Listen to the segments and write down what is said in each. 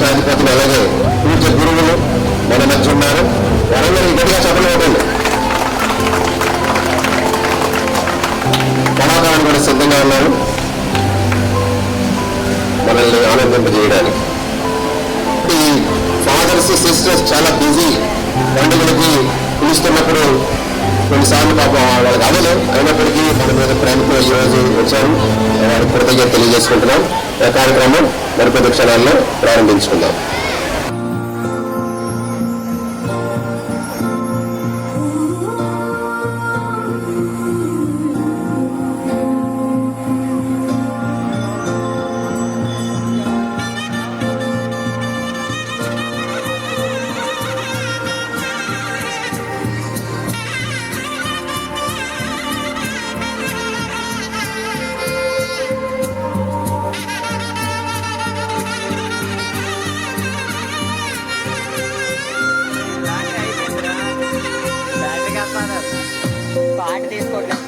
పీఠాధిపతులు అలాగే పూజ గురువులు మన మధ్య ఉన్నారు వారందరూ గట్టిగా చెప్పలేదండి కళాకారులు కూడా సిద్ధంగా ఉన్నారు మనల్ని ఆనందింపజేయడానికి ఈ ఫాదర్స్ సిస్టర్స్ చాలా బిజీ పండుగలకి పిలుస్తున్నప్పుడు కొన్నిసార్లు పాపం వాళ్ళకి అవ్వదు అయినప్పటికీ మన మీద ప్రేమతో ఈరోజు రోజు వచ్చారు. వారికి కృతజ్ఞత తెలియజేసుకుంటున్నాం. కార్యక్రమం మరికొద్ది క్షణాల్లో ప్రారంభించుకుందాం.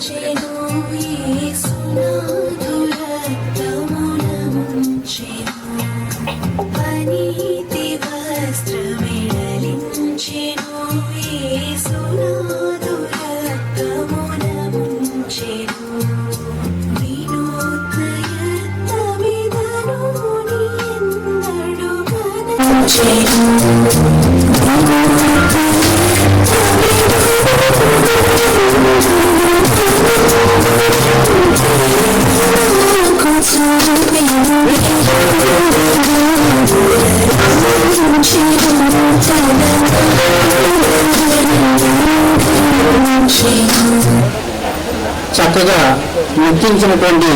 谁不一 నృత్యించినటువంటి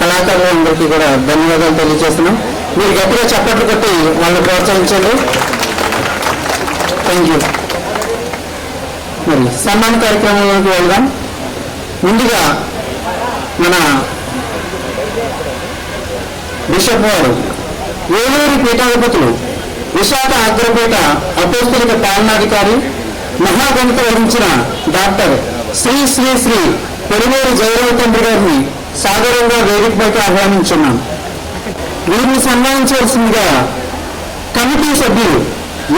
కళాకారులందరికీ కూడా ధన్యవాదాలు తెలియజేస్తున్నాం. మీరు గట్టిగా చప్పట్లు కొట్టి వాళ్ళని ప్రోత్సహించండి. థ్యాంక్ యూ మరి సన్మాన కార్యక్రమంలోకి వెళ్దాం. ముందుగా మన బిషప్ వారు ఏలూరు పీఠాధిపతులు విశాఖ అగ్రపీఠ అపోస్తలిక పాలనాధికారి మహాగణిత వహించిన డాక్టర్ శ్రీ శ్రీ శ్రీ పెరుమూరు జయరావు తండ్రి గారిని సాదరంగా వేదికపైకి ఆహ్వానించున్నాను. వీరిని సన్మానించవలసిందిగా కమిటీ సభ్యులు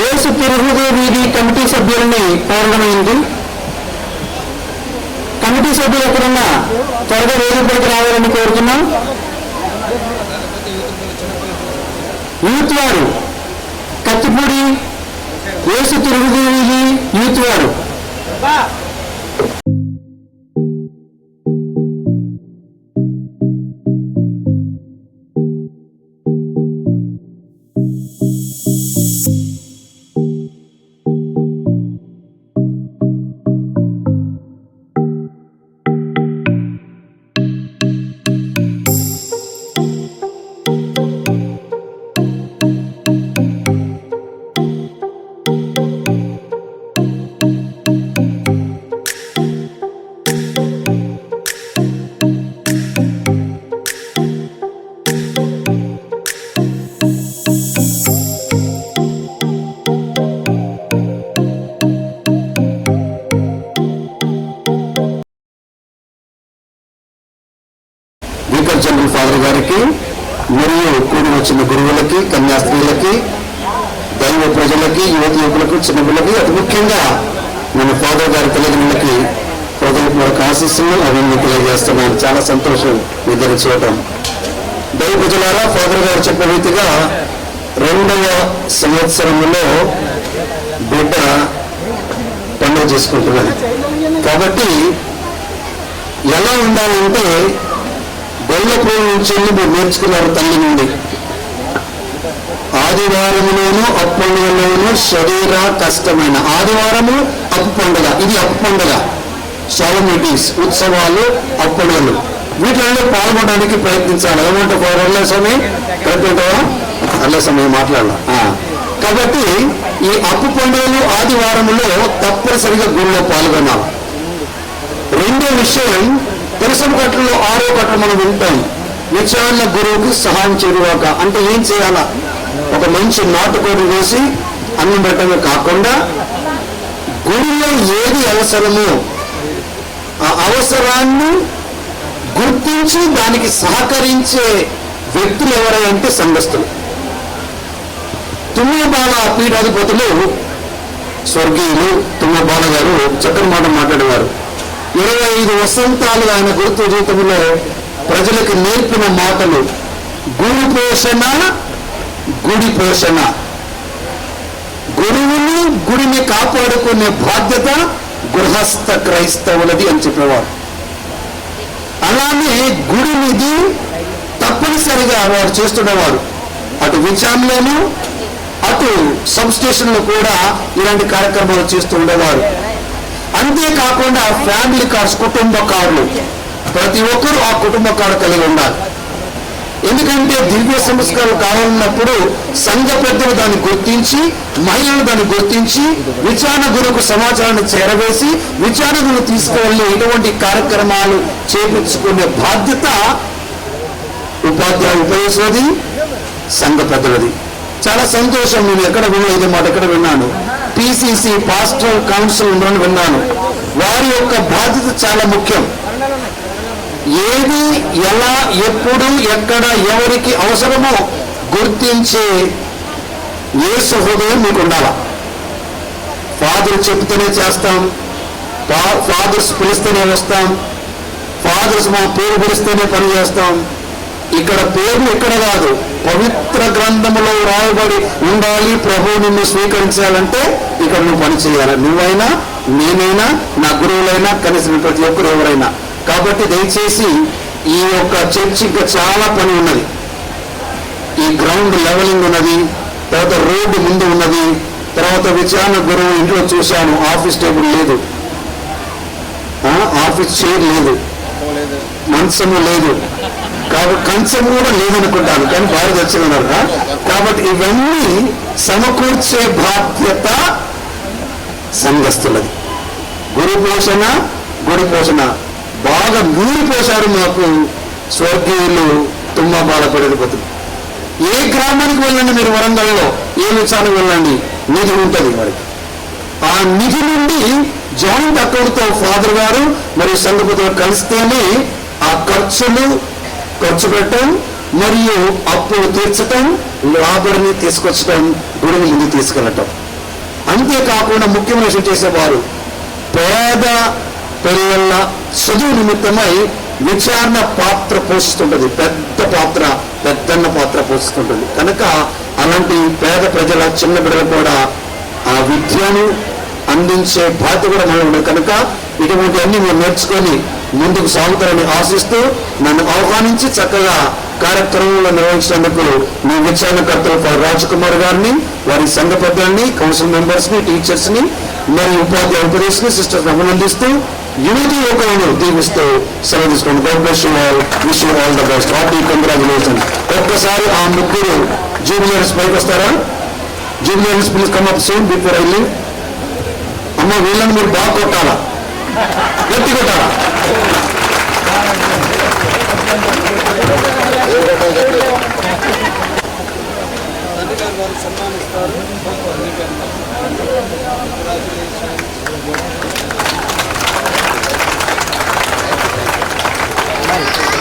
ఏసు తిరుగుదే వీధి కమిటీ సభ్యులని కోరడమైంది కమిటీ సభ్యులు ఎక్కడున్నా త్వరగా వేదికపైకి రావాలని కోరుతున్నాం. యూత్ వారు కత్తిపూడి ఏసు తిరుగుడు వీధి యూత్ వారు. ఆశిస్తున్నాను అభివృద్ధి తెలియజేస్తున్నాను చాలా సంతోషం ఇద్దరు చూడటం. దైవ జిల్లాలో ఫాదర్ గారు చెప్పిన రీతిగా రెండవ సంవత్సరంలో బిడ్డ పండుగ చేసుకుంటున్నది. కాబట్టి ఎలా ఉండాలంటే గొల్లపూడి నుంచి మీరు నేర్చుకున్నారు తల్లి నుండి? ఆదివారములోను అప్పండుగలోను శరీర కష్టమైన ఆదివారము అప్పు పండుగ. ఇది అప్పు పండుగ. సాలమిటీస్ ఉత్సవాలు అప్పడాలు. వీటిలో పాల్గొనడానికి ప్రయత్నించాలి. ఏమంటే అల్లే స్వామి? కరెక్ట్ ఉంటావా అల్లే సమయం మాట్లాడాల. కాబట్టి ఈ అప్పు పండుగలు ఆదివారములో తప్పనిసరిగా గుడిలో పాల్గొనాలి. రెండో విషయం తెలుసం కట్టలో ఆరో కట్ట మనం వింటాం. విచారణ గురువుకి సహాయం చేరువాక అంటే ఏం చేయాలా? ఒక మంచి నాటుకోడి వేసి అన్నం పెట్టడమే కాకుండా గుడిలో ఏది అవసరమో ఆ అవసరాన్ని గుర్తించి దానికి సహకరించే వ్యక్తులు ఎవరంటే సంఘస్థులు. తుమ్మబాల పీఠాధిపతులు స్వర్గీయులు తుమ్మబాల గారు చక్కని మాట మాట్లాడేవారు. ఇరవై ఐదు వసంతాలు ఆయన గురుత్వ జీవితంలో ప్రజలకు నేర్పిన మాటలు గురు పోషణ గుడి పోషణ. గురువుని గుడిని కాపాడుకునే బాధ్యత గృహస్థ క్రైస్తవులది అని చెప్పేవారు. అలానే గుడినిది తప్పనిసరిగా వారు చేస్తుండేవారు. అటు విచారణలోను అటు సబ్ స్టేషన్లో కూడా ఇలాంటి కార్యక్రమాలు చేస్తూ ఉండేవారు. అంతేకాకుండా ఫ్యామిలీ కార్స్ కుటుంబ కార్లు. ప్రతి ఒక్కరూ ఆ కుటుంబ కార్డు కలిగి ఉండాలి. ఎందుకంటే దివ్య సంస్కారం కావాలన్నప్పుడు సంఘ పెద్దలు దాన్ని గుర్తించి మహిళలు దాన్ని గుర్తించి విచారణ గురుకు సమాచారాన్ని చేరవేసి విచారణ గురు తీసుకువెళ్ళి ఎటువంటి కార్యక్రమాలు చేపించుకునే బాధ్యత ఉపాధ్యాయ ఉపయోగది సంఘ పెద్దలది. చాలా సంతోషం నేను ఎక్కడ విన్నా ఇదే మాట ఎక్కడ విన్నాను. పిసిసి పాస్టల్ కౌన్సిల్ ఉందని విన్నాను. వారి యొక్క బాధ్యత చాలా ముఖ్యం. ఏది ఎలా ఎప్పుడు ఎక్కడ ఎవరికి అవసరమో గుర్తించే యేసు హృదయం మీకు ఉండాలా ఫాదర్ చెప్తేనే చేస్తాం. ఫా- ఫాదర్స్ పిలిస్తేనే వస్తాం. ఫాదర్స్ మా పేరు పిలిస్తేనే పని చేస్తాం. ఇక్కడ పేర్లు ఇక్కడ కాదు పవిత్ర గ్రంథములో రాయబడి ఉండాలి ప్రభు నిన్ను స్వీకరించాలంటే ఇక్కడ నువ్వు పని చేయాలి. నువ్వైనా నేనైనా నా గురువులైనా కనీసం ప్రతి ఒక్కరు ఎవరైనా. కాబట్టి దయచేసి ఈ యొక్క చర్చ్ ఇంకా చాలా పని ఉన్నది. ఈ గ్రౌండ్ లెవెలింగ్ ఉన్నది తర్వాత రోడ్డు ముందు ఉన్నది తర్వాత విచారణ గురువు ఇంట్లో చూశాను ఆఫీస్ టేబుల్ లేదు. ఆ, ఆఫీస్ చైర్ లేదు. మంచము లేదు. కాబట్టి కంచం కూడా లేదనుకుంటాను కానీ బాగా తెచ్చుకున్నారు కాబట్టి ఇవన్నీ సమకూర్చే బాధ్యత సంఘస్థులది. గురు పోషణ గుడి పోషణ. బాగా మూలిపోశారు మాకు స్వర్గీయులు తుమ్మ బాధపడేది ఏ గ్రామానికి వెళ్ళండి మీరు వరంగల్లో? ఏ విచారం వెళ్ళండి? నిధి ఉంటుంది వారికి ఆ నిధి నుండి జాయింట్ అకౌంట్తో ఫాదర్ గారు మరియు సంఘపతులు కలిస్తేనే ఆ ఖర్చులు ఖర్చు పెట్టడం మరియు అప్పులు తీర్చటం లాభడిని తీసుకొచ్చటం గుడిని ముందు తీసుకెళ్ళటం. అంతేకాకుండా ముఖ్యమైన విషయం చేసేవారు. పేద పిల్లల చదువు నిమిత్తమై విచారణ పాత్ర పోషిస్తుంటుంది. పెద్ద పాత్ర పెద్దన్న పాత్ర పోషిస్తుంటుంది. కనుక అలాంటి పేద ప్రజల చిన్న బిడ్డలు కూడా ఆ విద్యను అందించే బాధ్యత కూడా మనం ఉండదు కనుక ఇటువంటి అన్ని మీరు నేర్చుకొని ముందుకు సాగుతారని ఆశిస్తూ నన్ను ఆహ్వానించి చక్కగా కార్యక్రమంలో నిర్వహించినందుకు మీ విచారణకర్తలు ఫర్ గారిని వారి సంఘ పెద్దల్ని కౌన్సిల్ మెంబర్స్ని టీచర్స్ని మరియు ఉపాధ్యాయ ఉపదేశ్ని సిస్టర్స్ అభినందిస్తూ యూనిటీ యొక్క దీవిస్తూ సెలవు తీసుకోండి God bless you all. Wish you all the best. Happy congratulations. ఒక్కసారి ఆ ముగ్గురు జూనియర్స్ పైకి వస్తారా juniors please come up soon before I leave అమ్మ వీళ్ళని మీరు బాగా కొట్టాలా గట్టి కొట్టాలా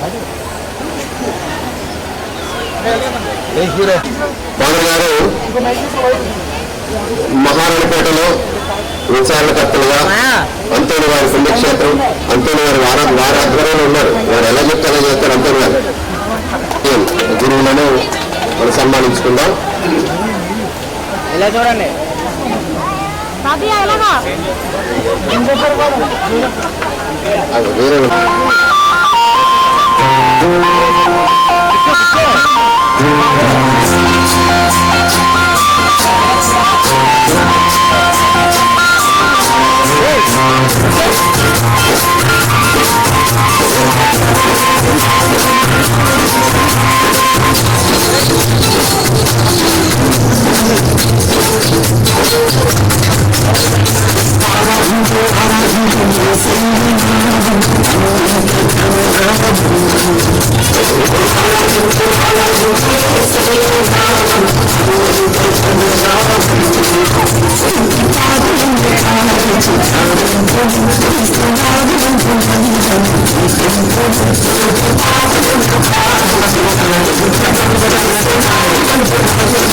ఫాదర్ గారు మహారాణపేటలో విచారణకర్తలుగా అంతోని వారి పుణ్యక్షేత్రం అంతోని వారి వార వారి ఆధ్వర్యంలో ఉన్నారు. వారు ఎలా చెప్తే అలా చేస్తారు అంతోని గారు గురువులను మనం సన్మానించుకుందాం. ఇలా చూడండి? Hey!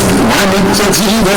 అది వేరే